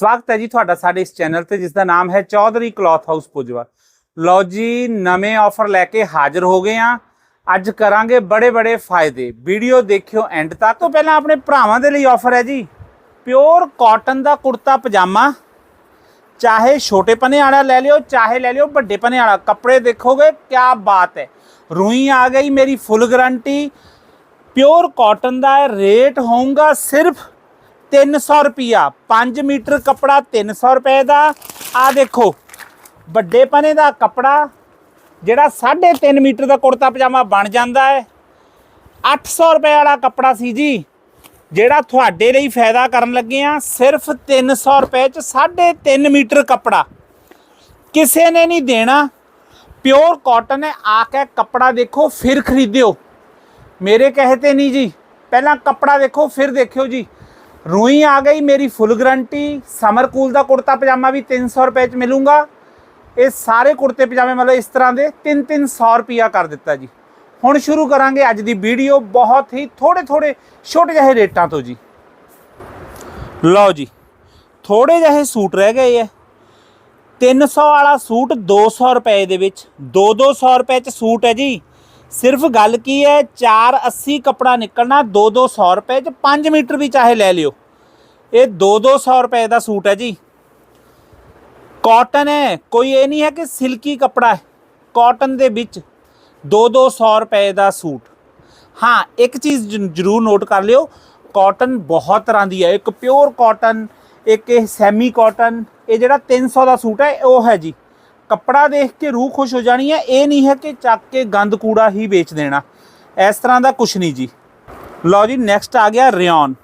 ਸਵਾਗਤ ਹੈ ਜੀ ਤੁਹਾਡਾ ਸਾਡੇ ਇਸ ਚੈਨਲ ਤੇ ਜਿਸ ਦਾ ਨਾਮ ਹੈ ਚੌਧਰੀ ਕਲੌਥ ਹਾਊਸ ਪੁਜਵਾ ਲਓ ਜੀ, ਨਵੇਂ ਆਫਰ ਲੈ ਕੇ ਹਾਜ਼ਰ ਹੋ ਗਏ ਆ ਅੱਜ ਕਰਾਂਗੇ ਬੜੇ ਬੜੇ ਫਾਇਦੇ। ਵੀਡੀਓ ਦੇਖਿਓ ਐਂਡ ਤੱਕ। ਤੋਂ ਪਹਿਲਾਂ ਆਪਣੇ ਭਰਾਵਾਂ ਦੇ ਲਈ ਆਫਰ ਹੈ ਜੀ। ਪਿਓਰ ਕਾਟਨ ਦਾ ਕੁੜਤਾ, ਪਜਾਮਾ। ਚਾਹੇ ਛੋਟੇ ਪਨੇ ਵਾਲਾ ਲੈ ਲਿਓ, ਚਾਹੇ ਲੈ ਲਿਓ ਵੱਡੇ ਪਨੇ ਵਾਲਾ। ਕੱਪੜੇ ਦੇਖੋਗੇ ਕੀ ਬਾਤ ਹੈ। ਰੂਈ ਆ ਗਈ ਮੇਰੀ ਫੁੱਲ ਗਾਰੰਟੀ ਪਿਓਰ ਕਾਟਨ ਦਾ ਰੇਟ ਹੋਊਗਾ ਸਿਰਫ 300 ਰੁਪਿਆ 5 ਮੀਟਰ ਕੱਪੜਾ 300 ਰੁਪਏ ਦਾ। ਆ ਦੇਖੋ, ਵੱਡੇ ਪਨੇ ਦਾ ਕੱਪੜਾ, ਜਿਹੜਾ 3.5 ਮੀਟਰ ਦਾ ਕੁੜਤਾ ਪਜਾਮਾ ਬਣ ਜਾਂਦਾ ਹੈ। 800 ਰੁਪਏ ਵਾਲਾ ਕੱਪੜਾ ਸੀ ਜੀ, ਜਿਹੜਾ ਤੁਹਾਡੇ ਲਈ ਫਾਇਦਾ ਕਰਨ ਲੱਗੇ ਆ। ਸਿਰਫ 300 ਰੁਪਏ ਚ 3.5 ਮੀਟਰ ਕੱਪੜਾ। ਕਿਸੇ ਨੇ ਨਹੀਂ ਦੇਣਾ। ਪਿਓਰ ਕਾਟਨ ਹੈ, ਆ ਕੇ ਕੱਪੜਾ ਦੇਖੋ, ਫਿਰ ਖਰੀਦਿਓ। ਮੇਰੇ ਕਹੇ ਤੇ ਨਹੀਂ ਜੀ। ਪਹਿਲਾਂ ਕੱਪੜਾ ਦੇਖੋ, ਫਿਰ ਦੇਖਿਓ ਜੀ। ਰੂਈ ਆ ਗਈ ਮੇਰੀ ਫੁੱਲ ਗਰੰਟੀ ਸਮਰ ਕੂਲ ਦਾ ਕੁੜਤਾ ਪਜਾਮਾ ਵੀ 300 ਰੁਪਏ ਚ ਮਿਲੂਗਾ। ਇਹ ਸਾਰੇ ਕੁੜਤੇ ਪਜਾਮੇ ਮਤਲਬ ਇਸ ਤਰ੍ਹਾਂ ਦੇ 3-300 ਰੁਪਿਆ ਕਰ ਦਿੱਤਾ ਜੀ। ਹੁਣ ਸ਼ੁਰੂ ਕਰਾਂਗੇ ਅੱਜ ਦੀ ਵੀਡੀਓ ਬਹੁਤ ਹੀ ਥੋੜੇ ਥੋੜੇ ਛੋਟੇ ਜਿਹੇ ਰੇਟਾਂ ਤੋਂ ਜੀ। ਲਓ ਜੀ ਥੋੜੇ ਜਿਹੇ ਸੂਟ ਰਹਿ ਗਏ ਐ। 300 ਵਾਲਾ ਸੂਟ 200 ਰੁਪਏ ਦੇ ਵਿੱਚ 2-200 ਰੁਪਏ ਚ ਸੂਟ ਹੈ ਜੀ। ਸਿਰਫ ਗੱਲ ਕੀ ਹੈ 480 ਕਪੜਾ ਨਿਕਲਣਾ 2-200 ਰੁਪਏ ਚ 5 ਮੀਟਰ ਵੀ ਚਾਹੇ ਲੈ ਲਿਓ। ਇਹ 2-200 ਰੁਪਏ ਦਾ ਸੂਟ ਹੈ ਜੀ। ਕਾਟਨ ਹੈ, ਕੋਈ ਇਹ ਨਹੀਂ ਹੈ ਕਿ ਸਿਲਕੀ ਕਪੜਾ ਹੈ। ਕਾਟਨ ਦੇ ਵਿੱਚ 2-200 ਰੁਪਏ ਦਾ ਸੂਟ। ਹਾਂ, ਇੱਕ ਚੀਜ਼ ਜ- ਜ਼ਰੂਰ ਨੋਟ ਕਰ ਲਿਓ ਕਾਟਨ ਬਹੁਤ ਤਰ੍ਹਾਂ ਦੀ ਹੈ। ਇੱਕ ਪਿਓਰ ਕਾਟਨ ਇੱਕ ਇਹ ਸੈਮੀ ਕਾਟਨ ਇਹ ਜਿਹੜਾ 300 ਦਾ ਸੂਟ ਹੈ, ਉਹ ਹੈ ਜੀ। ਕੱਪੜਾ ਦੇਖ ਕੇ ਰੂਹ ਖੁਸ਼ ਹੋ ਜਾਣੀ ਹੈ। ਇਹ ਨਹੀਂ ਹੈ ਕਿ ਚੱਕ ਕੇ ਗੰਦ ਕੂੜਾ ਹੀ ਵੇਚ ਦੇਣਾ। ਇਸ ਤਰ੍ਹਾਂ ਦਾ ਕੁਛ ਨਹੀਂ ਜੀ। ਲਓ ਜੀ ਨੈਕਸਟ ਆ ਗਿਆ ਰਿਓਨ।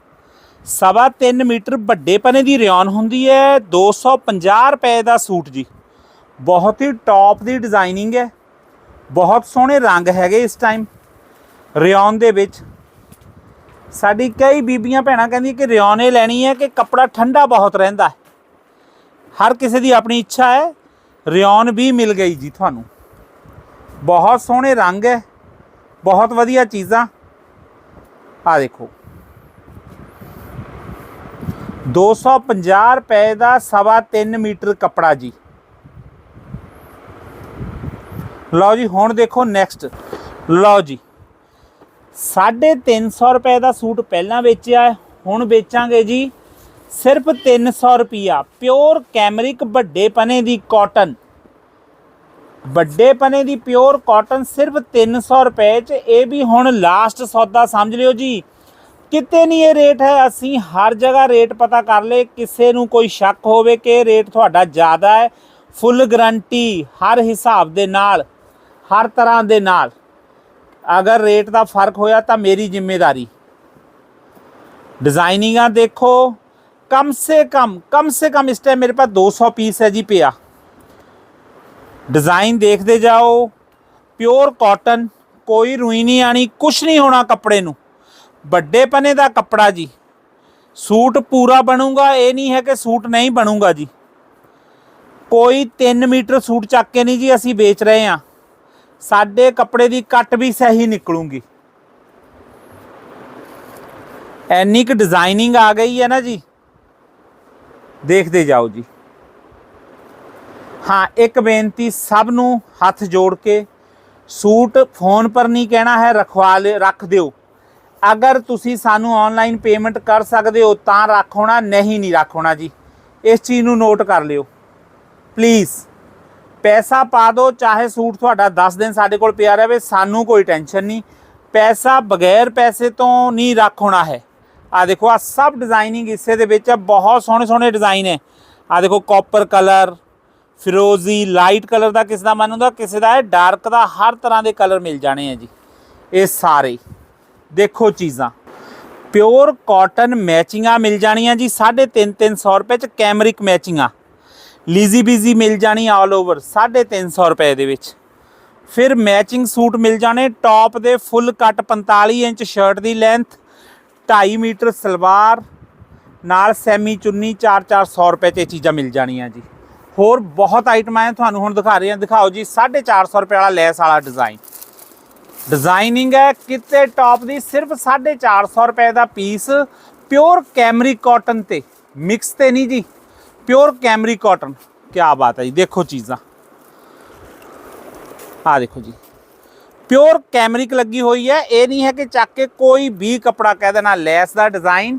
ਸਵਾ 3 ਮੀਟਰ ਵੱਡੇ ਪਨੇ ਦੀ ਰਿਓਨ ਹੁੰਦੀ ਹੈ। 250 ਰੁਪਏ ਦਾ ਸੂਟ ਜੀ। ਬਹੁਤ ਹੀ ਟੌਪ ਦੀ ਡਿਜ਼ਾਈਨਿੰਗ ਹੈ। ਬਹੁਤ ਸੋਹਣੇ ਰੰਗ ਹੈਗੇ ਇਸ ਟਾਈਮ ਰਿਓਨ ਦੇ ਵਿੱਚ। ਸਾਡੀ ਕਈ ਬੀਬੀਆਂ ਭੈਣਾਂ ਕਹਿੰਦੀਆਂ ਕਿ ਰਿਓਨ ਇਹ ਲੈਣੀ ਹੈ ਕਿ ਕੱਪੜਾ ਠੰਡਾ ਬਹੁਤ ਰਹਿੰਦਾ ਹਰ ਕਿਸੇ ਦੀ ਆਪਣੀ ਇੱਛਾ ਹੈ। ਰਿਓਨ ਵੀ ਮਿਲ ਗਈ ਜੀ ਤੁਹਾਨੂੰ। ਬਹੁਤ ਸੋਹਣੇ ਰੰਗ ਹੈ ਬਹੁਤ ਵਧੀਆ ਚੀਜ਼ਾਂ। ਆ ਦੇਖੋ। 250 ਰੁਪਏ ਦਾ ਸਵਾ 3 ਮੀਟਰ ਕੱਪੜਾ ਜੀ। ਲਓ ਜੀ, ਹੁਣ ਦੇਖੋ ਨੈਕਸਟ ਲਓ ਜੀ 350 ਰੁਪਏ ਦਾ ਸੂਟ ਪਹਿਲਾਂ ਵੇਚਿਆ, ਹੁਣ ਵੇਚਾਂਗੇ ਜੀ ਸਿਰਫ 300 ਰੁਪਿਆ ਪਿਓਰ ਕੈਮਰਿਕ ਵੱਡੇ ਪਨੇ ਦੀ ਕਾਟਨ। ਵੱਡੇ ਪਨੇ ਦੀ ਪਿਓਰ ਕਾਟਨ ਸਿਰਫ 300 ਰੁਪਏ ਚ। ਇਹ ਵੀ ਹੁਣ ਲਾਸਟ ਸੌਦਾ, ਸਮਝ ਲਿਓ ਜੀ। ਕਿਤੇ ਨਹੀਂ ਇਹ ਰੇਟ ਹੈ। ਅਸੀਂ ਹਰ ਜਗ੍ਹਾ ਰੇਟ ਪਤਾ ਕਰ ਲਏ। ਕਿਸੇ ਨੂੰ ਕੋਈ ਸ਼ੱਕ ਹੋਵੇ ਕਿ ਰੇਟ ਤੁਹਾਡਾ ਜ਼ਿਆਦਾ ਹੈ। ਫੁੱਲ ਗਰੰਟੀ ਹਰ ਹਿਸਾਬ ਦੇ ਨਾਲ, ਹਰ ਤਰ੍ਹਾਂ ਦੇ ਨਾਲ। ਅਗਰ ਰੇਟ ਦਾ ਫ਼ਰਕ ਹੋਇਆ ਤਾਂ ਮੇਰੀ ਜ਼ਿੰਮੇਵਾਰੀ। ਡਿਜ਼ਾਈਨਿੰਗਾਂ ਦੇਖੋ। ਕਮ ਸੇ ਕਮ ਕਮ ਸੇ ਕਮ ਇਸ ਟਾਈਮ ਮੇਰੇ ਪਾਸ 200 ਪੀਸ ਹੈ ਜੀ ਪਿਆ ਡਿਜ਼ਾਈਨ ਦੇਖਦੇ ਜਾਓ ਪਿਓਰ ਕਾਟਨ ਕੋਈ ਰੂਈ ਨਹੀਂ ਆਣੀ ਕੁਛ ਨਹੀਂ ਹੋਣਾ ਕੱਪੜੇ ਨੂੰ ਵੱਡੇ ਪਨੇ ਦਾ ਕੱਪੜਾ ਜੀ ਸੂਟ ਪੂਰਾ ਬਣੂਗਾ ਇਹ ਨਹੀਂ ਹੈ ਕਿ ਸੂਟ ਨਹੀਂ ਬਣੂਗਾ ਜੀ ਕੋਈ 3 ਮੀਟਰ ਸੂਟ ਚੱਕ ਕੇ ਨਹੀਂ ਜੀ ਅਸੀਂ ਵੇਚ ਰਹੇ ਹਾਂ ਸਾਡੇ ਕੱਪੜੇ ਦੀ ਕੱਟ ਵੀ ਸਹੀ ਨਿਕਲੂਗੀ ਐਨੀ ਕੁ ਡਿਜ਼ਾਈਨਿੰਗ ਆ ਗਈ ਹੈ ਨਾ ਜੀ ਦੇਖਦੇ ਜਾਓ ਜੀ। ਹਾਂ, ਇੱਕ ਬੇਨਤੀ ਸਭ ਨੂੰ ਹੱਥ ਜੋੜ ਕੇ ਸੂਟ ਫੋਨ ਪਰ ਨਹੀਂ ਕਹਿਣਾ ਹੈ ਰਖਵਾ ਲਿ ਰੱਖ ਦਿਓ। ਅਗਰ ਤੁਸੀਂ ਸਾਨੂੰ ਆਨਲਾਈਨ ਪੇਮੈਂਟ ਕਰ ਸਕਦੇ ਹੋ, ਤਾਂ ਰੱਖ ਹੋਣਾ, ਨਹੀਂ ਨਹੀਂ ਰੱਖ ਹੋਣਾ ਜੀ। ਇਸ ਚੀਜ਼ ਨੂੰ ਨੋਟ ਕਰ ਲਿਓ। ਪਲੀਜ਼ ਪੈਸਾ ਪਾ ਦਿਓ ਚਾਹੇ ਸੂਟ ਤੁਹਾਡਾ 10 ਦਿਨ ਸਾਡੇ ਕੋਲ ਪਿਆ ਰਹੇ, ਸਾਨੂੰ ਕੋਈ ਟੈਨਸ਼ਨ ਨਹੀਂ। ਪੈਸਾ ਬਗੈਰ ਪੈਸੇ ਤੋਂ ਨਹੀਂ ਰੱਖ ਹੋਣਾ ਹੈ। ਆ ਦੇਖੋ, ਆ ਸਭ ਡਿਜ਼ਾਈਨਿੰਗ ਹਿੱਸੇ ਦੇ ਵਿੱਚ ਹੈ ਬਹੁਤ ਸੋਹਣੇ ਸੋਹਣੇ ਡਿਜ਼ਾਈਨ ਹੈ ਆ ਦੇਖੋ ਕਾਪਰ ਕਲਰ ਫਿਰੋਜ਼ੀ ਲਾਈਟ ਕਲਰ ਦਾ ਕਿਸ ਦਾ ਮਨ ਹੁੰਦਾ, ਕਿਸੇ ਦਾ ਹੈ ਡਾਰਕ ਦਾ ਹਰ ਤਰ੍ਹਾਂ ਦੇ ਕਲਰ ਮਿਲ ਜਾਣੇ ਆ ਜੀ। ਇਹ ਸਾਰੇ। ਦੇਖੋ ਚੀਜ਼ਾਂ। ਪਿਓਰ ਕਾਟਨ ਮੈਚਿੰਗਾਂ ਮਿਲ ਜਾਣੀਆਂ ਜੀ 3.5 300 ਰੁਪਏ ਚ ਕੈਮਰਿਕ ਮੈਚਿੰਗਾਂ ਲੀਜ਼ੀ ਬੀਜ਼ੀ ਮਿਲ ਜਾਣੀ ਆਲ ਓਵਰ 350 ਰੁਪਏ ਦੇ ਵਿੱਚ। ਫਿਰ ਮੈਚਿੰਗ ਸੂਟ ਮਿਲ ਜਾਣੇ ਟੌਪ ਦੇ ਫੁੱਲ ਕੱਟ 45 ਇੰਚ ਸ਼ਰਟ ਦੀ ਲੈਂਥ 2.5 ਮੀਟਰ ਸਲਵਾਰ ਨਾਲ ਸੈਮੀ ਚੁੰਨੀ 4-400 ਰੁਪਏ ਤੇ ਇਹ ਚੀਜ਼ਾਂ ਮਿਲ ਜਾਣੀਆਂ ਜੀ। ਹੋਰ ਬਹੁਤ ਆਈਟਮਾਂ ਹੈ ਤੁਹਾਨੂੰ ਹੁਣ ਦਿਖਾ ਰਹੇ ਹਾਂ। ਦਿਖਾਓ ਜੀ 450 ਰੁਪਏ ਵਾਲਾ ਲੈਸ ਵਾਲਾ ਡਿਜ਼ਾਈਨ ਡਿਜ਼ਾਈਨਿੰਗ ਹੈ ਕਿਤੇ ਟੌਪ ਦੀ, ਸਿਰਫ 450 ਰੁਪਏ ਦਾ ਪੀਸ ਪਿਓਰ ਕੈਮਰੀ ਕਾਟਨ ਤੇ। ਮਿਕਸ ਤੇ ਨਹੀਂ ਜੀ ਪਿਓਰ ਕੈਮਰੀ ਕਾਟਨ ਕੀ ਬਾਤ ਹੈ ਜੀ, ਦੇਖੋ ਚੀਜ਼ਾਂ। ਆ ਦੇਖੋ ਜੀ। ਪਿਓਰ ਕੈਮਰਿਕ ਲੱਗੀ ਹੋਈ ਹੈ। ਇਹ ਨਹੀਂ ਹੈ ਕਿ ਚੱਕ ਕੇ ਕੋਈ ਵੀ ਕਪੜਾ ਕਹਿ ਦੇਣਾ, ਲੈਸ ਦਾ ਡਿਜ਼ਾਈਨ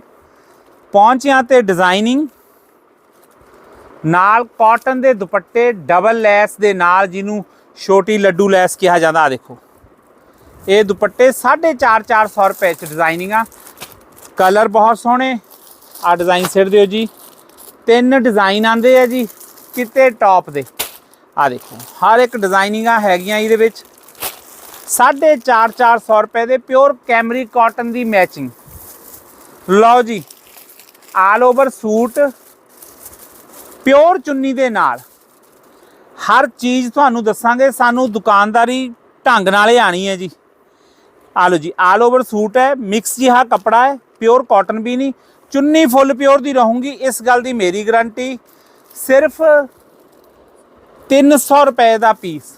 ਪਹੁੰਚਿਆਂ ਤੇ ਡਿਜ਼ਾਈਨਿੰਗ ਨਾਲ ਕਾਟਨ ਦੇ ਦੁਪੱਟੇ ਡਬਲ ਲੈਸ ਦੇ ਨਾਲ ਜਿਹਨੂੰ ਛੋਟੀ ਲੱਡੂ ਲੈਸ ਕਿਹਾ ਜਾਂਦਾ ਆ ਦੇਖੋ। ਇਹ ਦੁਪੱਟੇ 4.5 400 ਰੁਪਏ ਚ ਡਿਜ਼ਾਈਨਿੰਗ ਆ। ਕਲਰ ਬਹੁਤ ਸੋਹਣੇ ਆ ਡਿਜ਼ਾਈਨ ਸਿਰ ਦਿਓ ਜੀ। ਤਿੰਨ ਡਿਜ਼ਾਈਨ ਆਂਦੇ ਆ ਜੀ, ਕਿਤੇ ਟੌਪ ਦੇ। ਆ ਦੇਖੋ, ਹਰ ਇੱਕ ਡਿਜ਼ਾਈਨਿੰਗਾਂ ਹੈਗੀਆਂ ਇਹਦੇ ਵਿੱਚ। 4.5 400 ਰੁਪਏ ਦੇ ਪਿਓਰ ਕੈਮਰੀ ਕਾਟਨ ਦੀ ਮੈਚਿੰਗ। ਲਓ ਜੀ, ਆਲ ਓਵਰ ਸੂਟ ਪਿਓਰ ਚੁੰਨੀ ਦੇ ਨਾਲ। ਹਰ ਚੀਜ਼ ਤੁਹਾਨੂੰ ਦੱਸਾਂਗੇ, ਸਾਨੂੰ ਦੁਕਾਨਦਾਰੀ ਢੰਗ ਨਾਲ ਹੀ ਆਣੀ ਹੈ ਜੀ। ਆ ਲਓ ਜੀ, ਆਲ ਓਵਰ ਸੂਟ ਹੈ, ਮਿਕਸ ਜਿਹਾ ਕਪੜਾ ਹੈ, ਪਿਓਰ ਕਾਟਨ ਵੀ ਨਹੀਂ। ਚੁੰਨੀ ਫੁੱਲ ਪਿਓਰ ਦੀ ਰਹੂਗੀ, ਇਸ ਗੱਲ ਦੀ ਮੇਰੀ ਗਾਰੰਟੀ। ਸਿਰਫ 300 ਰੁਪਏ ਦਾ ਪੀਸ।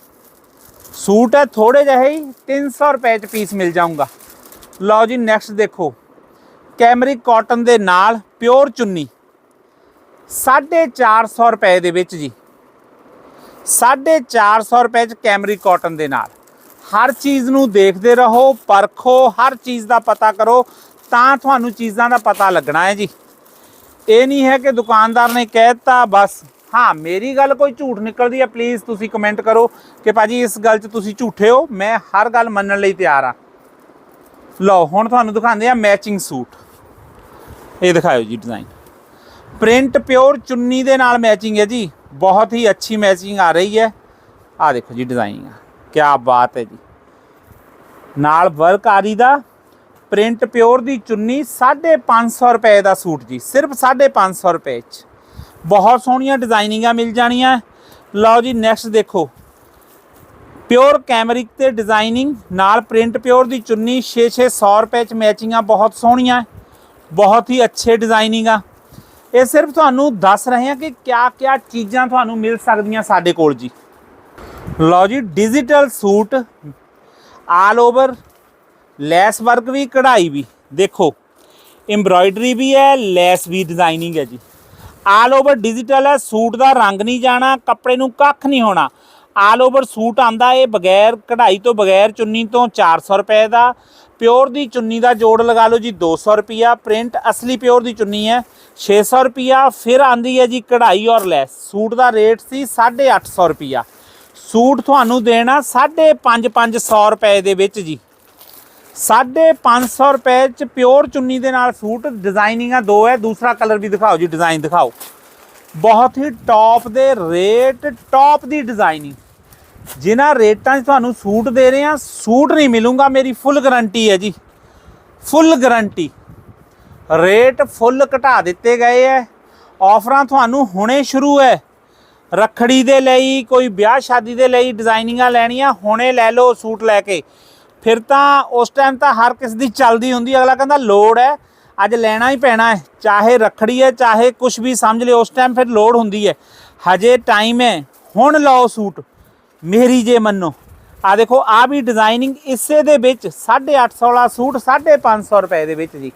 ਸੂਟ ਹੈ ਥੋੜੇ ਜਿਹੇ ਹੀ 300 ਰੁਪਏ ਚ ਪੀਸ ਮਿਲ ਜਾਊਗਾ। ਲਓ ਜੀ ਨੈਕਸਟ ਦੇਖੋ। ਕੈਮਰਿਕ ਕਾਟਨ ਦੇ ਨਾਲ ਪਿਓਰ ਚੁੰਨੀ। 450 ਰੁਪਏ ਦੇ ਵਿੱਚ ਜੀ। 450 ਰੁਪਏ ਚ ਕੈਮਰਿਕ ਕਾਟਨ ਦੇ ਨਾਲ। ਹਰ ਚੀਜ਼ ਨੂੰ ਦੇਖਦੇ ਰਹੋ, ਪਰਖੋ, ਹਰ ਚੀਜ਼ ਦਾ ਪਤਾ ਕਰੋ, ਤਾਂ ਤੁਹਾਨੂੰ ਚੀਜ਼ਾਂ ਦਾ ਪਤਾ ਲੱਗਣਾ ਹੈ ਜੀ। ਇਹ ਨਹੀਂ ਹੈ ਕਿ ਦੁਕਾਨਦਾਰ ਨੇ ਕਹਿਤਾ ਬਸ। ਹਾਂ, ਮੇਰੀ ਗੱਲ ਕੋਈ ਝੂਠ ਨਿਕਲਦੀ ਹੈ ਪਲੀਜ਼ ਤੁਸੀਂ ਕਮੈਂਟ ਕਰੋ ਕਿ ਭਾਜੀ ਇਸ ਗੱਲ 'ਚ ਤੁਸੀਂ ਝੂਠੇ ਹੋ, ਮੈਂ ਹਰ ਗੱਲ ਮੰਨਣ ਲਈ ਤਿਆਰ ਆ ਲਓ, ਹੁਣ ਤੁਹਾਨੂੰ ਦਿਖਾਉਂਦੇ ਆ ਮੈਚਿੰਗ ਸੂਟ। ਇਹ ਦਿਖਾਓ ਜੀ ਡਿਜ਼ਾਈਨ ਪ੍ਰਿੰਟ ਪਿਓਰ ਚੁੰਨੀ ਦੇ ਨਾਲ ਮੈਚਿੰਗ ਹੈ ਜੀ, ਬਹੁਤ ਹੀ ਅੱਛੀ ਮੈਚਿੰਗ ਆ ਰਹੀ ਹੈ। ਆ ਦੇਖੋ ਜੀ ਡਿਜ਼ਾਈਨ ਕੀ ਬਾਤ ਹੈ ਜੀ। ਨਾਲ ਵਰਕ ਆਰੀ ਦਾ ਪ੍ਰਿੰਟ ਪਿਓਰ ਦੀ ਚੁੰਨੀ 550 ਰੁਪਏ ਦਾ ਸੂਟ ਜੀ, ਸਿਰਫ 550 ਰੁਪਏ ਚ। ਬਹੁਤ ਸੋਹਣੀਆਂ ਡਿਜ਼ਾਈਨਿੰਗਾਂ ਮਿਲ ਜਾਣੀਆਂ। ਲਓ ਜੀ ਨੈਕਸਟ ਦੇਖੋ। ਪਿਓਰ ਕੈਮਰਿਕ ਤੇ ਡਿਜ਼ਾਈਨਿੰਗ ਨਾਲ ਪ੍ਰਿੰਟ ਪਿਓਰ ਦੀ ਚੁੰਨੀ 6-600 ਰੁਪਏ ਚ ਮੈਚਿੰਗਾਂ ਬਹੁਤ ਸੋਹਣੀਆਂ, ਬਹੁਤ ਹੀ ਅੱਛੇ ਡਿਜ਼ਾਈਨਿੰਗ ਆ। ਇਹ ਸਿਰਫ ਤੁਹਾਨੂੰ ਦੱਸ ਰਹੇ ਹਾਂ ਕਿ ਕਿਆ ਕਿਆ ਚੀਜ਼ਾਂ ਤੁਹਾਨੂੰ ਮਿਲ ਸਕਦੀਆਂ ਸਾਡੇ ਕੋਲ ਜੀ। ਲਓ ਜੀ digital suit all over lace work ਵੀ, ਕਢਾਈ ਵੀ। ਦੇਖੋ ਐਮਬ੍ਰਾਇਡਰੀ ਵੀ ਹੈ, ਲੈਸ ਵੀ ਡਿਜ਼ਾਈਨਿੰਗ ਹੈ ਜੀ। ਆਲ ਓਵਰ ਡਿਜੀਟਲ ਹੈ, ਸੂਟ ਦਾ ਰੰਗ ਨਹੀਂ ਜਾਣਾ, ਕੱਪੜੇ ਨੂੰ ਕੱਖ ਨਹੀਂ ਹੋਣਾ। ਆਲ ਓਵਰ ਸੂਟ ਆਂਦਾ ਇਹ ਬਗੈਰ ਕਢਾਈ ਤੋਂ ਬਗੈਰ ਚੁੰਨੀ ਤੋਂ 400 ਰੁਪਏ ਦਾ। ਪਿਓਰ ਦੀ ਚੁੰਨੀ ਦਾ ਜੋੜ ਲਗਾ ਲਓ ਜੀ 200 ਰੁਪਿਆ ਪ੍ਰਿੰਟ ਅਸਲੀ ਪਿਓਰ ਦੀ ਚੁੰਨੀ ਹੈ 600 ਰੁਪਿਆ ਫਿਰ ਆਂਦੀ ਹੈ ਜੀ ਕਢਾਈ ਔਰ ਲੈਸ ਸੂਟ ਦਾ ਰੇਟ ਸੀ 850 ਰੁਪਿਆ ਸੂਟ ਤੁਹਾਨੂੰ ਦੇਣਾ 550 ਰੁਪਏ ਦੇ ਵਿੱਚ ਜੀ। 550 ਰੁਪਏ ਚ ਪਿਓਰ ਚੁੰਨੀ ਦੇ ਨਾਲ ਸੂਟ ਡਿਜ਼ਾਈਨਿੰਗਾਂ ਦੋ ਹੈ, ਦੂਸਰਾ ਕਲਰ ਵੀ ਦਿਖਾਓ ਜੀ ਡਿਜ਼ਾਈਨ ਦਿਖਾਓ। ਬਹੁਤ ਹੀ ਟੌਪ ਦੇ ਰੇਟ ਟੌਪ ਦੀ ਡਿਜ਼ਾਈਨਿੰਗ ਜਿਨ੍ਹਾਂ ਰੇਟਾਂ 'ਚ ਤੁਹਾਨੂੰ ਸੂਟ ਦੇ ਰਹੇ ਆ ਸੂਟ ਨਹੀਂ ਮਿਲੂਗਾ, ਮੇਰੀ ਫੁੱਲ ਗਾਰੰਟੀ ਹੈ ਜੀ। ਫੁੱਲ ਗਾਰੰਟੀ ਰੇਟ ਫੁੱਲ ਘਟਾ ਦਿੱਤੇ ਗਏ ਐ ਆਫਰਾਂ ਤੁਹਾਨੂੰ ਹੁਣੇ ਸ਼ੁਰੂ ਹੈ। ਰੱਖੜੀ ਦੇ ਲਈ, ਕੋਈ ਵਿਆਹ ਸ਼ਾਦੀ ਦੇ ਲਈ ਡਿਜ਼ਾਈਨਿੰਗਾਂ ਲੈਣੀਆਂ, ਹੁਣੇ ਲੈ ਲਓ ਸੂਟ ਲੈ ਕੇ। ਫਿਰ ਤਾਂ ਉਸ ਟਾਈਮ ਤਾਂ ਹਰ ਕਿਸ ਦੀ ਚੱਲਦੀ ਹੁੰਦੀ ਅਗਲਾ ਕਹਿੰਦਾ, ਲੋੜ ਹੈ ਅੱਜ ਲੈਣਾ ਹੀ ਪੈਣਾ ਹੈ ਚਾਹੇ ਰੱਖੜੀ ਹੈ ਚਾਹੇ ਕੁਝ ਵੀ, ਸਮਝ ਲਿਓ, ਉਸ ਟਾਈਮ ਫਿਰ ਲੋੜ ਹੁੰਦੀ ਹੈ ਹਜੇ ਟਾਈਮ ਹੈ ਹੁਣ ਲਓ ਸੂਟ। ਮੇਰੀ ਜੇ ਮੰਨੋ। ਆ ਦੇਖੋ ਆ ਵੀ ਡਿਜ਼ਾਈਨਿੰਗ ਇਸੇ ਦੇ ਵਿੱਚ 850 ਵਾਲਾ ਸੂਟ 550 ਰੁਪਏ ਦੇ ਵਿੱਚ ਜੀ।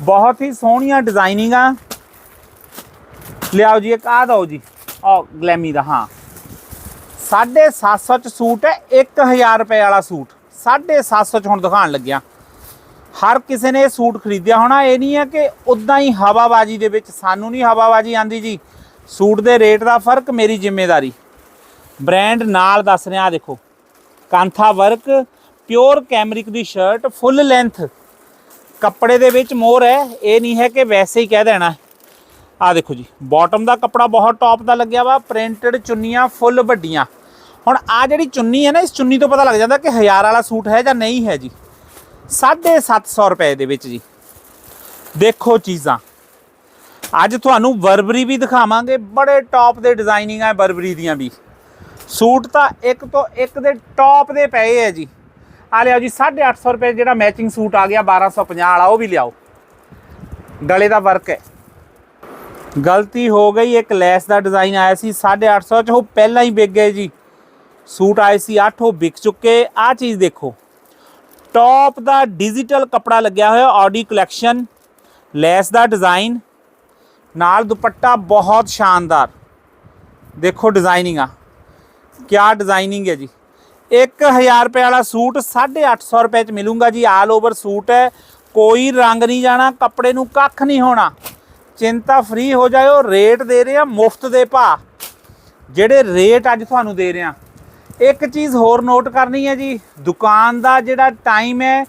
ਬਹੁਤ ਹੀ ਸੋਹਣੀਆਂ ਡਿਜ਼ਾਈਨਿੰਗਾਂ ਲਿਆਓ ਜੀ, ਇੱਕ ਆ ਦਿਓ ਜੀ। ਆ ਗਲੈਮੀ ਦਾ, ਹਾਂ। 750 ਚ ਸੂਟ ਹੈ 1000 ਰੁਪਏ ਵਾਲਾ ਸੂਟ। 750 ਚ ਹੁਣ ਦਿਖਾਉਣ ਲੱਗਿਆ। ਹਰ ਕਿਸੇ ਨੇ ਇਹ ਸੂਟ ਖਰੀਦਿਆ ਹੋਣਾ, ਇਹ ਨਹੀਂ ਹੈ ਕਿ ਉਦਾਂ ਹੀ ਹਵਾਬਾਜੀ ਦੇ ਵਿੱਚ, ਸਾਨੂੰ ਨਹੀਂ ਹਵਾਬਾਜੀ ਆਂਦੀ ਜੀ। ਸੂਟ ਦੇ ਰੇਟ ਦਾ ਫ਼ਰਕ ਮੇਰੀ ਜ਼ਿੰਮੇਵਾਰੀ। ਬ੍ਰਾਂਡ ਨਾਲ ਦੱਸ ਰਿਹਾ ਦੇਖੋ। ਕਾਂਥਾ ਵਰਕ, ਪਿਓਰ ਕੈਮਰਿਕ ਦੀ ਸ਼ਰਟ, ਫੁੱਲ ਲੈਂਥ। ਕੱਪੜੇ ਦੇ ਵਿੱਚ ਮੋਰ ਹੈ, ਇਹ ਨਹੀਂ ਹੈ ਕਿ ਵੈਸੇ ਹੀ ਕਹਿ ਦੇਣਾ। ਆ ਦੇਖੋ ਜੀ, ਬਾਟਮ ਦਾ ਕੱਪੜਾ ਬਹੁਤ ਟੌਪ ਦਾ ਲੱਗਿਆ ਵਾ, ਪ੍ਰਿੰਟਡ ਚੁੰਨੀਆਂ ਫੁੱਲ ਵੱਡੀਆਂ। ਹੁਣ ਆ ਜਿਹੜੀ ਚੁੰਨੀ ਹੈ ਨਾ, ਇਸ ਚੁੰਨੀ ਤੋਂ ਪਤਾ ਲੱਗ ਜਾਂਦਾ ਕਿ ਹਜ਼ਾਰ ਵਾਲਾ ਸੂਟ ਹੈ ਜਾਂ ਨਹੀਂ ਹੈ ਜੀ। 750 ਰੁਪਏ ਦੇ ਵਿੱਚ ਜੀ। ਦੇਖੋ ਚੀਜ਼ਾਂ। ਅੱਜ ਤੁਹਾਨੂੰ ਬਰਬਰੀ ਵੀ ਦਿਖਾਵਾਂਗੇ, ਬੜੇ ਟੌਪ ਦੇ ਡਿਜ਼ਾਈਨਿੰਗ ਹੈ ਬਰਬਰੀ ਦੀਆਂ ਵੀ। ਸੂਟ ਤਾਂ ਇੱਕ ਤੋਂ ਇੱਕ ਦੇ ਟੌਪ ਦੇ ਪਏ ਹੈ ਜੀ। ਆ ਲਿਆਓ ਜੀ 850 ਰੁਪਏ ਜਿਹੜਾ ਮੈਚਿੰਗ ਸੂਟ ਆ ਗਿਆ 1250 ਵਾਲਾ, ਉਹ ਵੀ ਲਿਆਓ। ਗਲੇ ਦਾ ਵਰਕ ਹੈ। ਗਲਤੀ ਹੋ ਗਈ, ਇੱਕ ਲੈਸ ਦਾ ਡਿਜ਼ਾਈਨ ਆਇਆ ਸੀ 850 ਚ, ਉਹ ਪਹਿਲਾਂ ਹੀ ਵਿਕ ਗਏ ਜੀ। ਸੂਟ ਆਏ ਸੀ 8 ਉਹ ਵਿਕ ਚੁੱਕੇ। ਆ ਚੀਜ਼ ਦੇਖੋ। ਟੌਪ ਦਾ ਡਿਜੀਟਲ ਕਪੜਾ ਲੱਗਿਆ ਹੋਇਆ ਆਡੀ ਕਲੈਕਸ਼ਨ ਲੈਸ ਦਾ ਡਿਜ਼ਾਈਨ ਨਾਲ ਦੁਪੱਟਾ ਬਹੁਤ ਸ਼ਾਨਦਾਰ। ਦੇਖੋ ਡਿਜ਼ਾਈਨਿੰਗ ਆ। ਕਿਆ ਡਿਜ਼ਾਈਨਿੰਗ ਹੈ ਜੀ। 1000 ਰੁਪਏ ਵਾਲਾ ਸੂਟ 850 ਰੁਪਏ ਚ ਮਿਲੂਗਾ ਜੀ। ਆਲ ਓਵਰ ਸੂਟ ਹੈ। ਕੋਈ ਰੰਗ ਨਹੀਂ ਜਾਣਾ, ਕੱਪੜੇ ਨੂੰ ਕੱਖ ਨਹੀਂ ਹੋਣਾ। ਚਿੰਤਾ ਫ੍ਰੀ ਹੋ ਜਾਇਓ ਰੇਟ ਦੇ ਰਹੇ ਆ, ਮੁਫਤ ਦੇ ਭਾ ਜਿਹੜੇ ਰੇਟ ਅੱਜ ਤੁਹਾਨੂੰ ਦੇ ਰਹੇ ਆ ਇੱਕ ਚੀਜ਼ ਹੋਰ ਨੋਟ ਕਰਨੀ ਹੈ ਜੀ, ਦੁਕਾਨ ਦਾ ਜਿਹੜਾ ਟਾਈਮ ਹੈ,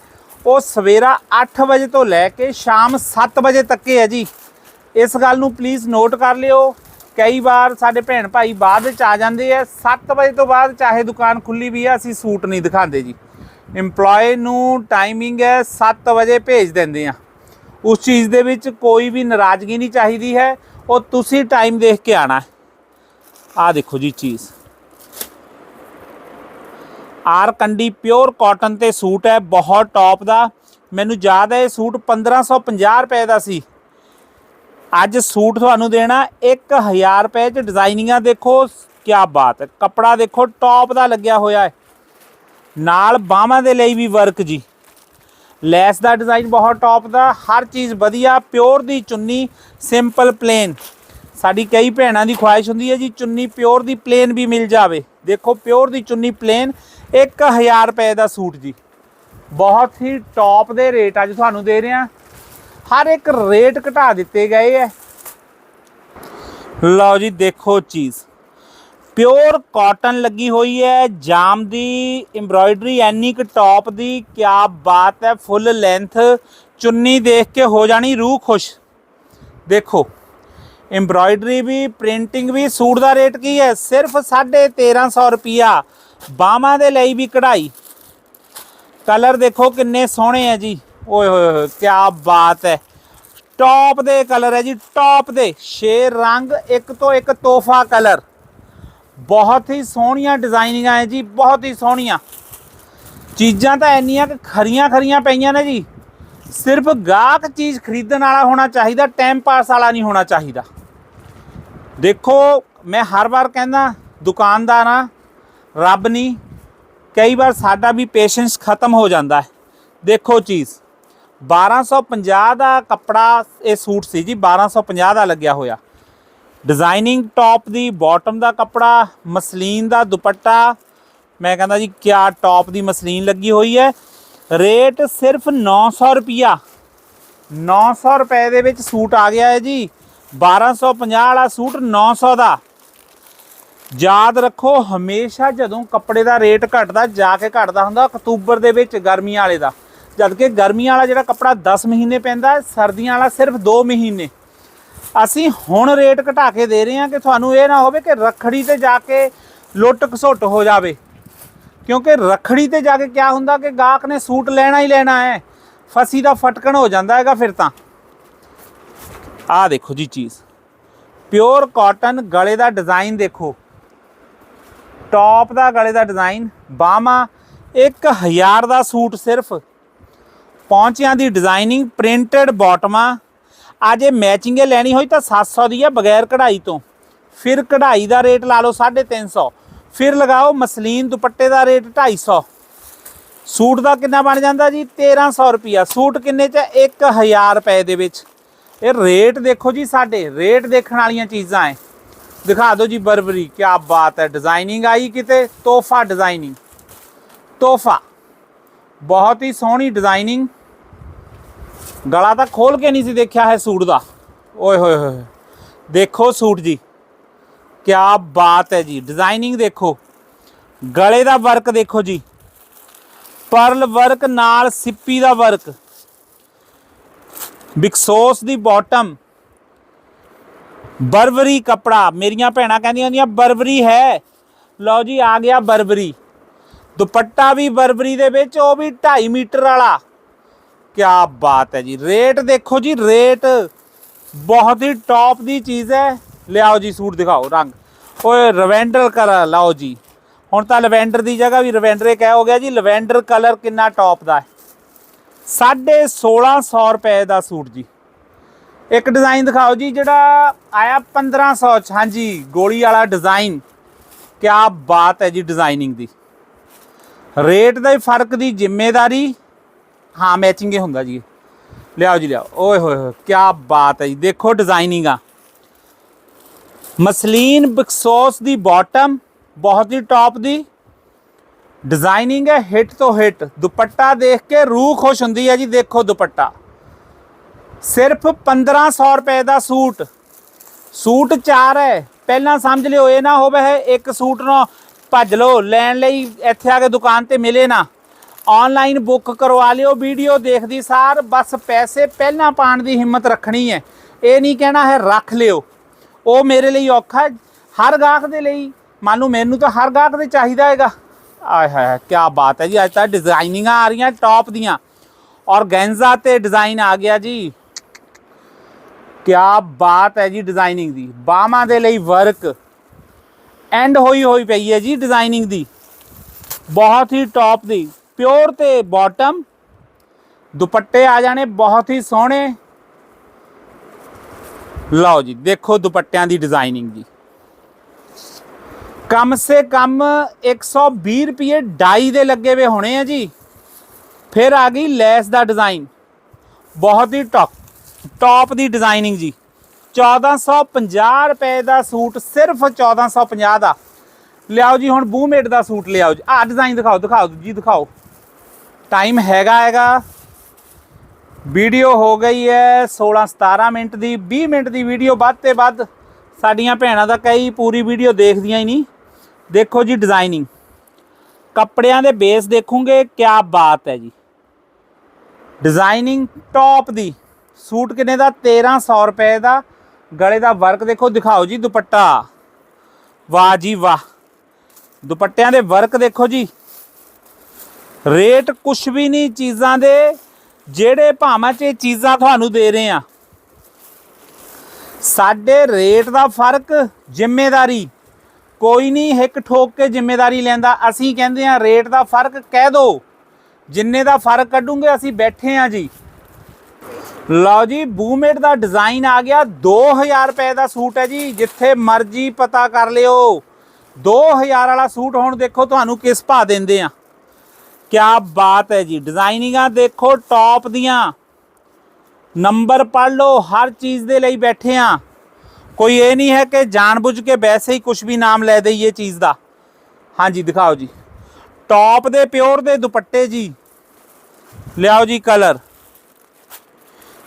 ਉਹ ਸਵੇਰਾ 8 ਵਜੇ ਤੋਂ ਲੈ ਕੇ ਸ਼ਾਮ 7 ਵਜੇ ਤੱਕ ਹੈ ਜੀ। ਇਸ ਗੱਲ ਨੂੰ ਪਲੀਜ਼ ਨੋਟ ਕਰ ਲਿਓ। ਕਈ ਵਾਰ ਸਾਡੇ ਭੈਣ ਭਾਈ ਬਾਅਦ ਵਿੱਚ ਆ ਜਾਂਦੇ ਆ 7 ਵਜੇ ਤੋਂ ਬਾਅਦ ਚਾਹੇ ਦੁਕਾਨ ਖੁੱਲੀ ਵੀ ਆ, ਅਸੀਂ ਸੂਟ ਨਹੀਂ ਦਿਖਾਉਂਦੇ ਜੀ। EMPLOYE ਨੂੰ ਟਾਈਮਿੰਗ ਹੈ 7 ਵਜੇ ਭੇਜ ਦਿੰਦੇ ਆ। ਉਸ ਚੀਜ਼ ਦੇ ਵਿੱਚ ਕੋਈ ਵੀ ਨਾਰਾਜ਼ਗੀ ਨਹੀਂ ਚਾਹੀਦੀ ਹੈ, ਉਹ ਤੁਸੀਂ ਟਾਈਮ ਦੇਖ ਕੇ ਆਣਾ ਆ ਦੇਖੋ ਜੀ ਚੀਜ਼। ਆਰ ਕੰਡੀ ਪਿਓਰ ਕਾਟਨ ਤੇ ਸੂਟ ਹੈ, ਬਹੁਤ ਟੌਪ ਦਾ। ਮੈਨੂੰ ਯਾਦ ਹੈ ਇਹ ਸੂਟ 1550 ਰੁਪਏ ਦਾ ਸੀ। ਅੱਜ ਸੂਟ ਤੁਹਾਨੂੰ ਦੇਣਾ 1000 ਰੁਪਏ ਚ, ਡਿਜ਼ਾਈਨਿੰਗਾਂ ਦੇਖੋ ਕੀ ਬਾਤ ਹੈ। ਕੱਪੜਾ ਦੇਖੋ ਟੌਪ ਦਾ ਲੱਗਿਆ ਹੋਇਆ ਹੈ। ਨਾਲ ਬਾਹਾਂ ਦੇ ਲਈ ਵੀ ਵਰਕ ਜੀ। ਲੈਸ ਦਾ ਡਿਜ਼ਾਈਨ ਬਹੁਤ ਟੌਪ ਦਾ, ਹਰ ਚੀਜ਼ ਵਧੀਆ, ਪਿਓਰ ਦੀ ਚੁੰਨੀ ਸਿੰਪਲ ਪਲੇਨ ਸਾਡੀ ਕਈ ਭੈਣਾਂ ਦੀ ਖੁਆਇਸ਼ ਹੁੰਦੀ ਹੈ ਜੀ ਚੁੰਨੀ ਪਿਓਰ ਦੀ ਪਲੇਨ ਵੀ ਮਿਲ ਜਾਵੇ। ਦੇਖੋ, ਪਿਓਰ ਦੀ ਚੁੰਨੀ ਪਲੇਨ 1000 ਰੁਪਏ ਦਾ ਸੂਟ ਜੀ। ਬਹੁਤ ਹੀ ਟੌਪ ਦੇ ਰੇਟ ਅੱਜ ਤੁਹਾਨੂੰ ਦੇ ਰਹੇ। ਹਾਂ ਹਰ ਇੱਕ ਰੇਟ ਘਟਾ ਦਿੱਤੇ ਗਏ ਹੈ। ਲਓ ਜੀ, ਦੇਖੋ ਚੀਜ਼। ਪਿਓਰ ਕਾਟਨ ਲੱਗੀ ਹੋਈ ਹੈ, ਜਾਮ ਦੀ ਐਮਬ੍ਰਾਇਡਰੀ ਐਨੀ ਕੁ ਟੌਪ ਦੀ, ਕਿਆ ਬਾਤ ਹੈ ਫੁੱਲ ਲੈਂਥ ਚੁੰਨੀ ਦੇਖ ਕੇ ਹੋ ਜਾਣੀ ਰੂਹ ਖੁਸ਼। ਦੇਖੋ ਐਮਬ੍ਰਾਇਡਰੀ ਵੀ ਪ੍ਰਿੰਟਿੰਗ ਵੀ, ਸੂਟ ਦਾ ਰੇਟ ਕੀ ਹੈ? ਸਿਰਫ 1350 ਰੁਪਿਆ ਬਾਹਾਂ ਦੇ ਲਈ ਵੀ ਕਢਾਈ। ਕਲਰ ਦੇਖੋ ਕਿੰਨੇ ਸੋਹਣੇ ਆ ਜੀ। ਓਏ ਹੋਏ ਹੋਏ ਕੀ ਬਾਤ ਹੈ। ਟੌਪ ਦੇ ਕਲਰ ਹੈ ਜੀ ਟੌਪ ਦੇ। ਛੇ ਰੰਗ, ਇੱਕ ਤੋਂ ਇੱਕ ਤੋਹਫਾ ਕਲਰ ਬਹੁਤ ਹੀ ਸੋਹਣੀਆਂ ਡਿਜ਼ਾਈਨਿੰਗਾਂ ਹੈ ਜੀ, ਬਹੁਤ ਹੀ ਸੋਹਣੀਆਂ। ਚੀਜ਼ਾਂ ਤਾਂ ਇੰਨੀਆਂ ਕਿ ਖਰੀਆਂ ਖਰੀਆਂ ਪਈਆਂ ਨੇ ਜੀ। ਸਿਰਫ ਗਾਹਕ ਚੀਜ਼ ਖਰੀਦਣ ਵਾਲਾ ਹੋਣਾ ਚਾਹੀਦਾ ਟਾਈਮ ਪਾਸ ਵਾਲਾ ਨਹੀਂ ਹੋਣਾ ਚਾਹੀਦਾ। ਦੇਖੋ, ਮੈਂ ਹਰ ਵਾਰ ਕਹਿੰਦਾ, ਦੁਕਾਨਦਾਰ ਦੁਕਾਨਦਾਰਾਂ ਰੱਬ ਨਹੀਂ ਕਈ ਵਾਰ ਸਾਡਾ ਵੀ ਪੇਸ਼ੈਂਸ ਖਤਮ ਹੋ ਜਾਂਦਾ ਹੈ। ਦੇਖੋ ਚੀਜ਼ 1250 ਦਾ ਕੱਪੜਾ, ਇਹ ਸੂਟ ਸੀ ਜੀ 1250 ਦਾ ਲੱਗਿਆ ਹੋਇਆ। ਡਿਜ਼ਾਈਨਿੰਗ ਟੌਪ ਦੀ ਬਾਟਮ ਦਾ ਕੱਪੜਾ, ਮਸਲੀਨ ਦਾ ਦੁਪੱਟਾ, ਮੈਂ ਕਹਿੰਦਾ ਜੀ, ਕਿਆ ਟੌਪ ਦੀ ਮਸਲੀਨ ਲੱਗੀ ਹੋਈ ਹੈ। ਰੇਟ ਸਿਰਫ 900 ਰੁਪਿਆ 900 ਰੁਪਏ ਦੇ ਵਿੱਚ ਸੂਟ ਆ ਗਿਆ ਹੈ ਜੀ। 1250 ਵਾਲਾ ਸੂਟ 900 ਦਾ। ਯਾਦ ਰੱਖੋ, ਹਮੇਸ਼ਾ ਜਦੋਂ ਕੱਪੜੇ ਦਾ ਰੇਟ ਘਟਦਾ, ਜਾ ਕੇ ਘਟਦਾ ਹੁੰਦਾ, ਅਕਤੂਬਰ ਦੇ ਵਿੱਚ ਗਰਮੀਆਂ ਵਾਲੇ ਦਾ। ਜਦ ਕਿ ਗਰਮੀਆਂ ਵਾਲਾ ਜਿਹੜਾ ਕੱਪੜਾ 10 ਮਹੀਨੇ ਪੈਂਦਾ, ਸਰਦੀਆਂ ਵਾਲਾ ਸਿਰਫ 2 ਮਹੀਨੇ। ਅਸੀਂ ਹੁਣ ਰੇਟ ਘਟਾ ਕੇ ਦੇ ਰਹੇ ਹਾਂ ਕਿ ਤੁਹਾਨੂੰ ਇਹ ਨਾ ਹੋਵੇ ਕਿ ਰੱਖੜੀ ਤੇ ਜਾ ਕੇ ਲੁੱਟ ਘਸੁੱਟ ਹੋ ਜਾਵੇ। ਕਿਉਂਕਿ ਰੱਖੜੀ ਤੇ ਜਾ ਕੇ ਕਿਆ ਹੁੰਦਾ ਕਿ ਗਾਹਕ ਨੇ ਸੂਟ ਲੈਣਾ ਹੀ ਲੈਣਾ ਹੈ। ਫਸੀ ਦਾ ਫਟਕਣ ਹੋ ਜਾਂਦਾ ਹੈਗਾ ਫਿਰ ਤਾਂ। ਆਹ ਦੇਖੋ ਜੀ ਚੀਜ਼। ਪਿਓਰ ਕਾਟਨ ਗਲੇ ਦਾ ਡਿਜ਼ਾਈਨ ਦੇਖੋ। ਟੌਪ ਦਾ ਗਲੇ ਦਾ ਡਿਜ਼ਾਈਨ ਬਾਹਾਂ 1000 ਦਾ ਸੂਟ ਸਿਰਫ। ਪੌਂਚਿਆਂ ਦੀ ਡਿਜ਼ਾਈਨਿੰਗ ਪ੍ਰਿੰਟਡ ਬਾਟਮਾਂ ਅੱਜ ਇਹ ਮੈਚਿੰਗ ਲੈਣੀ ਹੋਈ ਤਾਂ 700 ਦੀ ਹੈ ਬਗੈਰ ਕਢਾਈ ਤੋਂ। ਫਿਰ ਕਢਾਈ ਦਾ ਰੇਟ ਲਾ ਲਓ 350 ਫਿਰ ਲਗਾਓ ਮਸਲੀਨ ਦੁਪੱਟੇ ਦਾ ਰੇਟ 250 ਸੂਟ ਦਾ ਕਿੰਨਾ ਬਣ ਜਾਂਦਾ ਜੀ? 1300 ਰੁਪਿਆ ਸੂਟ ਕਿੰਨੇ ਚ 1000 ਰੁਪਏ ਦੇ ਵਿੱਚ। ਇਹ ਰੇਟ ਦੇਖੋ ਜੀ ਸਾਡੇ ਰੇਟ ਦੇਖਣ ਵਾਲੀਆਂ ਚੀਜ਼ਾਂ ਐ। ਦਿਖਾ ਦਿਓ ਜੀ ਬਰਬਰੀ ਕੀ ਬਾਤ ਹੈ ਡਿਜ਼ਾਈਨਿੰਗ ਆਈ ਕਿਤੇ, ਤੋਹਫਾ ਡਿਜ਼ਾਈਨਿੰਗ ਤੋਹਫਾ। ਬਹੁਤ ਹੀ ਸੋਹਣੀ ਡਿਜ਼ਾਈਨਿੰਗ ਗਲਾ ਤਾਂ ਖੋਲ ਕੇ ਨਹੀਂ ਸੀ ਦੇਖਿਆ ਹੈ ਸੂਟ ਦਾ। ਓਏ ਹੋਏ ਹੋਏ ਦੇਖੋ ਸੂਟ ਜੀ। ਕੀ ਬਾਤ ਹੈ ਜੀ। ਡਿਜ਼ਾਈਨਿੰਗ ਦੇਖੋ। ਗਲੇ ਦਾ ਵਰਕ ਦੇਖੋ ਜੀ। ਪਰਲ ਵਰਕ ਨਾਲ ਸਿੱਪੀ ਦਾ ਵਰਕ ਬਿਕਸੋਸ ਦੀ ਬਾਟਮ ਬਰਬਰੀ ਕਪੜਾ। ਮੇਰੀਆਂ ਭੈਣਾਂ ਕਹਿੰਦੀਆਂ ਹੁੰਦੀਆਂ ਬਰਬਰੀ ਹੈ। ਲਓ ਜੀ, ਆ ਗਿਆ ਬਰਬਰੀ ਦੁਪੱਟਾ ਵੀ ਬਰਬਰੀ ਦੇ ਵਿੱਚ, ਉਹ ਵੀ 2.5 ਮੀਟਰ ਵਾਲਾ। ਕੀ ਬਾਤ ਹੈ ਜੀ। ਰੇਟ ਦੇਖੋ ਜੀ, ਰੇਟ ਬਹੁਤ ਹੀ ਟੌਪ ਦੀ ਚੀਜ਼ ਹੈ। ਲਿਆਓ ਜੀ, ਸੂਟ ਦਿਖਾਓ, ਰੰਗ। ਓਏ, ਰਵੈਂਡਰ ਕਲਰ ਲਾਓ ਜੀ। ਹੁਣ ਤਾਂ ਲਵੈਂਡਰ ਦੀ ਜਗ੍ਹਾ ਵੀ ਰਵੈਂਡਰ ਕਹਿ ਹੋ ਗਿਆ ਜੀ। ਲਵੈਂਡਰ ਕਲਰ ਕਿੰਨਾ ਟੌਪ ਦਾ ਹੈ। 1650 ਰੁਪਏ ਦਾ ਸੂਟ ਜੀ। ਇੱਕ ਡਿਜ਼ਾਈਨ ਦਿਖਾਓ ਜੀ, ਜਿਹੜਾ ਆਇਆ 1500 ਚ। ਹਾਂਜੀ, ਗੋਲੀ ਵਾਲਾ ਡਿਜ਼ਾਈਨ ਕੀ ਬਾਤ ਹੈ ਜੀ ਡਿਜ਼ਾਈਨਿੰਗ ਦੀ। ਰੇਟ ਦਾ ਹੀ ਫ਼ਰਕ ਦੀ ਜ਼ਿੰਮੇਵਾਰੀ ਹਾਂ ਮੈਚਿੰਗ ਹੀ ਹੁੰਦਾ ਜੀ। ਲਿਆਓ ਜੀ, ਲਿਆਓ। ਓਏ ਹੋਏ ਹੋਏ ਕੀ ਬਾਤ ਹੈ ਜੀ। ਦੇਖੋ ਡਿਜ਼ਾਈਨਿੰਗ ਆ। ਮਸਲੀਨ ਬਕਸੋਸ ਦੀ ਬਾਟਮ ਬਹੁਤ ਹੀ ਟੌਪ ਦੀ। ਡਿਜ਼ਾਈਨਿੰਗ ਹੈ ਹਿੱਟ ਤੋਂ ਹਿੱਟ ਦੁਪੱਟਾ ਦੇਖ ਕੇ ਰੂਹ ਖੁਸ਼ ਹੁੰਦੀ ਹੈ ਜੀ, ਦੇਖੋ ਦੁਪੱਟਾ। ਸਿਰਫ 1500 ਰੁਪਏ ਦਾ ਸੂਟ। ਸੂਟ ਚਾਰ ਹੈ। ਪਹਿਲਾਂ ਸਮਝ ਲਿਓ, ਇਹ ਨਾ ਹੋਵੇ ਹੈ ਇੱਕ ਸੂਟ ਨੂੰ ਭੱਜ ਲਓ, ਲੈਣ ਲਈ ਇੱਥੇ ਆ ਕੇ ਦੁਕਾਨ ਤੇ ਮਿਲੇ ਨਾ। ਆਨਲਾਈਨ ਬੁੱਕ ਕਰਵਾ ਲਿਓ, ਵੀਡੀਓ ਦੇਖਦੀ ਸਾਰ, ਬਸ ਪੈਸੇ ਪਹਿਲਾਂ ਪਾਣ ਦੀ ਹਿੰਮਤ ਰੱਖਣੀ ਹੈ। ਇਹ ਨਹੀਂ ਕਹਿਣਾ ਹੈ ਰੱਖ ਲਿਓ। ਉਹ ਮੇਰੇ ਲਈ ਔਖਾ ਹਰ ਗਾਹਕ ਦੇ ਲਈ। ਮੰਨ ਲਓ, ਮੈਨੂੰ ਤਾਂ ਹਰ ਗਾਹਕ ਦੇ ਚਾਹੀਦਾ ਹੈਗਾ। ਆਏ ਹਾਏ ਕੀ ਬਾਤ ਹੈ ਜੀ। ਅੱਜ ਤਾਂ ਡਿਜ਼ਾਈਨਿੰਗਾਂ ਆ ਰਹੀਆਂ ਟੌਪ ਦੀਆਂ। ਔਰ ਗੈਂਜ਼ਾ ਤੇ ਡਿਜ਼ਾਈਨ ਆ ਗਿਆ ਜੀ। ਕਿਆ ਬਾਤ ਹੈ ਜੀ ਡਿਜ਼ਾਈਨਿੰਗ ਦੀ। ਬਾਹਾਂ ਦੇ ਲਈ ਵਰਕ ਐਂਡ ਹੋਈ ਹੋਈ ਪਈ ਹੈ ਜੀ ਡਿਜ਼ਾਈਨਿੰਗ ਦੀ। ਬਹੁਤ ਹੀ ਟੌਪ ਦੀ। ਪਿਓਰ ਤੇ ਬਾਟਮ ਦੁਪੱਟੇ ਆ ਜਾਣੇ ਬਹੁਤ ਹੀ ਸੋਹਣੇ। ਲਓ ਜੀ, ਦੇਖੋ ਦੁਪੱਟਿਆਂ ਦੀ ਡਿਜ਼ਾਈਨਿੰਗ ਜੀ। ਕਮ ਸੇ ਕਮ 120 ਰੁਪਏ ਡਾਈ ਦੇ ਲੱਗੇ ਵੇ ਹੋਣੇ ਆ ਜੀ। ਫਿਰ ਆ ਗਈ ਲੈਸ ਦਾ ਡਿਜ਼ਾਈਨ। ਬਹੁਤ ਹੀ ਟੌਪ ਟੌਪ ਦੀ ਡਿਜ਼ਾਈਨਿੰਗ ਜੀ। 1450 ਰੁਪਏ ਦਾ ਸੂਟ ਸਿਰਫ 1450 ਦਾ। ਲਿਆਓ ਜੀ, ਹੁਣ ਬੂਮੇਡ ਦਾ ਸੂਟ ਲਿਆਓ ਜੀ। ਆਹ ਡਿਜ਼ਾਈਨ ਦਿਖਾਓ ਦਿਖਾਓ ਜੀ, ਦਿਖਾਓ। ਟਾਈਮ ਹੈਗਾ ਹੈਗਾ। ਵੀਡੀਓ ਹੋ ਗਈ ਹੈ 16 17 ਮਿੰਟ ਦੀ 20 ਮਿੰਟ ਦੀ ਵੀਡੀਓ ਵੱਧ ਤੇ ਵੱਧ। ਸਾਡੀਆਂ ਭੈਣਾਂ ਦਾ ਕਈ ਪੂਰੀ ਵੀਡੀਓ ਦੇਖਦੀਆਂ ਹੀ ਨਹੀਂ। ਦੇਖੋ ਜੀ ਡਿਜ਼ਾਈਨਿੰਗ ਕੱਪੜਿਆਂ ਦੇ ਬੇਸ ਦੇਖੋਗੇ, ਕਿਆ ਬਾਤ ਹੈ ਜੀ। ਡਿਜ਼ਾਈਨਿੰਗ ਟੌਪ ਦੀ। ਸੂਟ ਕਿੰਨੇ ਦਾ? 1300 ਰੁਪਏ ਦਾ। ਗਲੇ ਦਾ ਵਰਕ ਦੇਖੋ, ਦਿਖਾਓ ਜੀ ਦੁਪੱਟਾ। ਵਾਹ ਜੀ ਵਾਹ। ਦੁਪੱਟਿਆਂ ਦੇ ਵਰਕ ਦੇਖੋ ਜੀ। ਰੇਟ ਕੁਛ ਵੀ ਨਹੀਂ ਚੀਜ਼ਾਂ ਦੇ, ਜਿਹੜੇ ਭਾਵਾਂ 'ਚ ਚੀਜ਼ਾਂ ਤੁਹਾਨੂੰ ਦੇ ਰਹੇ ਆ। ਸਾਡੇ ਰੇਟ ਦਾ ਫ਼ਰਕ ਜ਼ਿੰਮੇਵਾਰੀ ਕੋਈ ਨਹੀਂ ਹਿੱਕ ਠੋਕ ਕੇ ਜ਼ਿੰਮੇਵਾਰੀ ਲੈਂਦਾ। ਅਸੀਂ ਕਹਿੰਦੇ ਆ ਰੇਟ ਦਾ ਫ਼ਰਕ ਕਹਿ ਦੋ। ਜਿੰਨੇ ਦਾ ਫ਼ਰਕ ਕੱਢੂਗੇ, ਅਸੀਂ ਬੈਠੇ ਆ ਜੀ। ਲਓ ਜੀ ਬੂਮੇਟ ਦਾ ਡਿਜ਼ਾਈਨ ਆ ਗਿਆ। 2000 ਰੁਪਏ ਦਾ ਸੂਟ ਹੈ ਜੀ, ਜਿੱਥੇ ਮਰਜ਼ੀ ਪਤਾ ਕਰ ਲਿਓ। 2000 ਵਾਲਾ ਸੂਟ ਹੁਣ ਦੇਖੋ, ਤੁਹਾਨੂੰ ਕਿਸ ਭਾ ਦਿੰਦੇ ਆ। ਕਿਆ ਬਾਤ ਹੈ ਜੀ। ਡਿਜ਼ਾਈਨਿੰਗਾਂ ਦੇਖੋ ਟੌਪ ਦੀਆਂ। ਨੰਬਰ ਪੜ ਲਓ, ਹਰ ਚੀਜ਼ ਦੇ ਲਈ ਬੈਠੇ ਆ ਕੋਈ ਇਹ ਨਹੀਂ ਹੈ ਕਿ ਜਾਣਬੁੱਝ ਕੇ ਵੈਸੇ ਹੀ ਕੁਝ ਵੀ ਨਾਮ ਲੈ ਦਈਏ ਚੀਜ਼ ਦਾ। ਹਾਂਜੀ, ਦਿਖਾਓ ਜੀ। ਟੌਪ ਦੇ ਪਿਓਰ ਦੇ ਦੁਪੱਟੇ ਜੀ। ਲਿਆਓ ਜੀ ਕਲਰ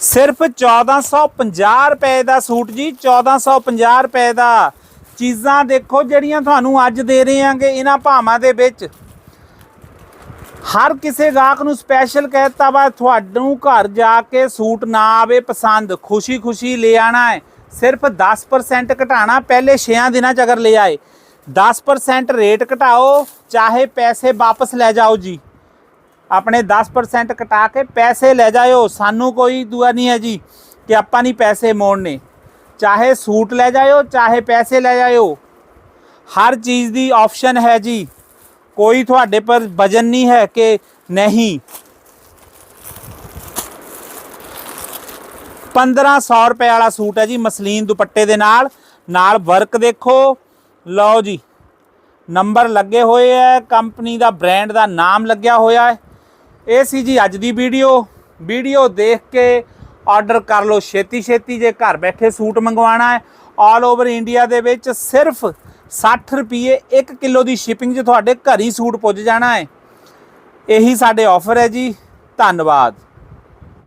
ਸਿਰਫ 1450 ਰੁਪਏ ਦਾ ਸੂਟ ਜੀ 1450 ਰੁਪਏ ਦਾ। ਚੀਜ਼ਾਂ ਦੇਖੋ ਜਿਹੜੀਆਂ ਤੁਹਾਨੂੰ ਅੱਜ ਦੇ ਰਹੇ ਆਂਗੇ, ਇਹਨਾਂ ਭਾਵਾਂ ਦੇ ਵਿੱਚ। ਹਰ ਕਿਸੇ ਗਾਹਕ ਨੂੰ ਸਪੈਸ਼ਲ ਕਹਿਤਾ ਵਾ ਤੁਹਾਨੂੰ ਘਰ ਜਾ ਕੇ ਸੂਟ ਨਾ ਆਵੇ ਪਸੰਦ। ਖੁਸ਼ੀ-ਖੁਸ਼ੀ ਲੈ ਆਣਾ ਹੈ। ਸਿਰਫ 10% ਘਟਾਣਾ ਪਹਿਲੇ 6 ਦਿਨਾਂ ਚ ਅਗਰ ਲੈ ਆਏ 10% ਰੇਟ ਘਟਾਓ ਚਾਹੇ ਪੈਸੇ ਵਾਪਸ ਲੈ ਜਾਓ ਜੀ ਆਪਣੇ 10% ਕਟਾ ਕੇ ਪੈਸੇ ਲੈ ਜਾਇਓ ਸਾਨੂੰ ਕੋਈ ਦੁਆ ਨਹੀਂ ਹੈ ਜੀ ਕਿ ਆਪਾਂ ਨਹੀਂ ਪੈਸੇ ਮੋੜਨੇ ਚਾਹੇ ਸੂਟ ਲੈ ਜਾਇਓ ਚਾਹੇ ਪੈਸੇ ਲੈ ਜਾਇਓ ਹਰ ਚੀਜ਼ ਦੀ ਆਪਸ਼ਨ ਹੈ ਜੀ ਕੋਈ ਤੁਹਾਡੇ ਪਰ ਵਜਨ ਨਹੀਂ ਹੈ ਕਿ ਨਹੀਂ 1500 ਰੁਪਏ ਵਾਲਾ ਸੂਟ ਹੈ ਜੀ, ਮਸਲੀਨ ਦੁਪੱਟੇ ਦੇ ਨਾਲ। ਨਾਲ ਵਰਕ ਦੇਖੋ। ਲਓ ਜੀ, ਨੰਬਰ ਲੱਗੇ ਹੋਏ ਹੈ, ਕੰਪਨੀ ਦਾ ਬ੍ਰਾਂਡ ਦਾ ਨਾਮ ਲੱਗਿਆ ਹੋਇਆ ਹੈ। ਇਹ ਸੀ ਜੀ ਅੱਜ ਦੀ ਵੀਡੀਓ। ਵੀਡੀਓ ਦੇਖ ਕੇ ਆਰਡਰ ਕਰ ਲਓ ਛੇਤੀ ਛੇਤੀ ਜੇ ਘਰ ਬੈਠੇ ਸੂਟ ਮੰਗਵਾਉਣਾ ਹੈ। ਆਲ ਓਵਰ ਇੰਡੀਆ ਦੇ ਵਿੱਚ ਸਿਰਫ 60 ਰੁਪਏ 1 ਕਿਲੋ ਦੀ ਸ਼ਿਪਿੰਗ 'ਚ ਤੁਹਾਡੇ ਘਰ ਹੀ ਸੂਟ ਪੁੱਜ ਜਾਣਾ ਹੈ। ਇਹੀ ਸਾਡੇ ਆਫਰ ਹੈ ਜੀ। ਧੰਨਵਾਦ।